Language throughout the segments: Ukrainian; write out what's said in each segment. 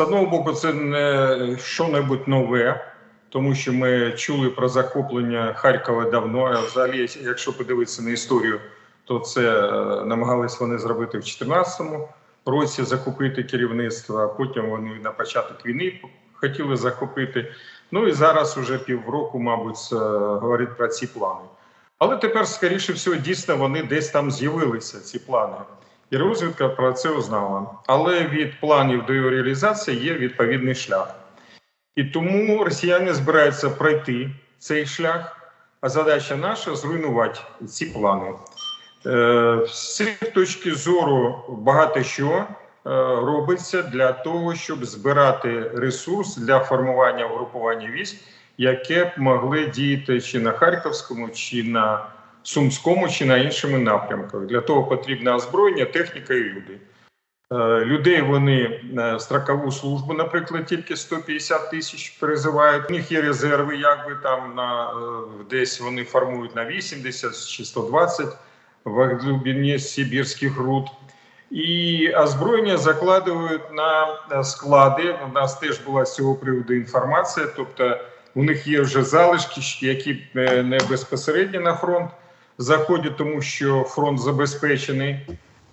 З одного боку, це не що-небудь нове, тому що ми чули про захоплення Харкова давно. А взагалі, якщо подивитися на історію, то це е, намагались вони зробити в 2014 році захопити керівництво, а потім вони на початок війни хотіли захопити. Ну і зараз уже півроку, мабуть, е, говорять про ці плани. Але тепер, скоріше всього, дійсно вони десь там з'явилися, ці плани. І розвідка про це узнала. Але від планів до його реалізації є відповідний шлях. І тому росіяни збираються пройти цей шлях, а задача наша зруйнувати ці плани. Е, З цієї точки зору багато що е, робиться для того, щоб збирати ресурс для формування угрупування військ, яке б могли діяти чи на Харківському, чи на Сумському, чи на іншому напрямках. Для того потрібне озброєння, техніка і люди. Е, Людей вони на строкову службу, наприклад, тільки 150 тисяч призивають. У них є резерви, якби там на е, десь вони формують на 80 чи 120 в глибині Сибірських руд. І озброєння закладують на е, склади. У нас теж була з цього приводу інформація. Тобто, у них є вже залишки, які е, не безпосередньо на фронт заходять, тому що фронт забезпечений.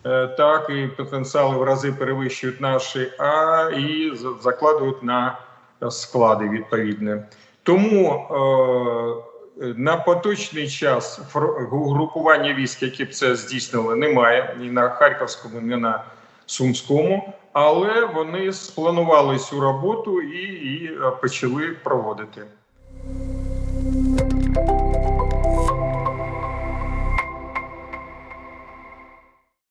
Е, Так, і потенціали в рази перевищують наші, а і закладують на склади відповідне. Тому е, на поточний час угрупування військ, які б це здійснили, немає ні на Харківському, ні на Сумському, але вони спланували цю роботу і, і е, почали проводити.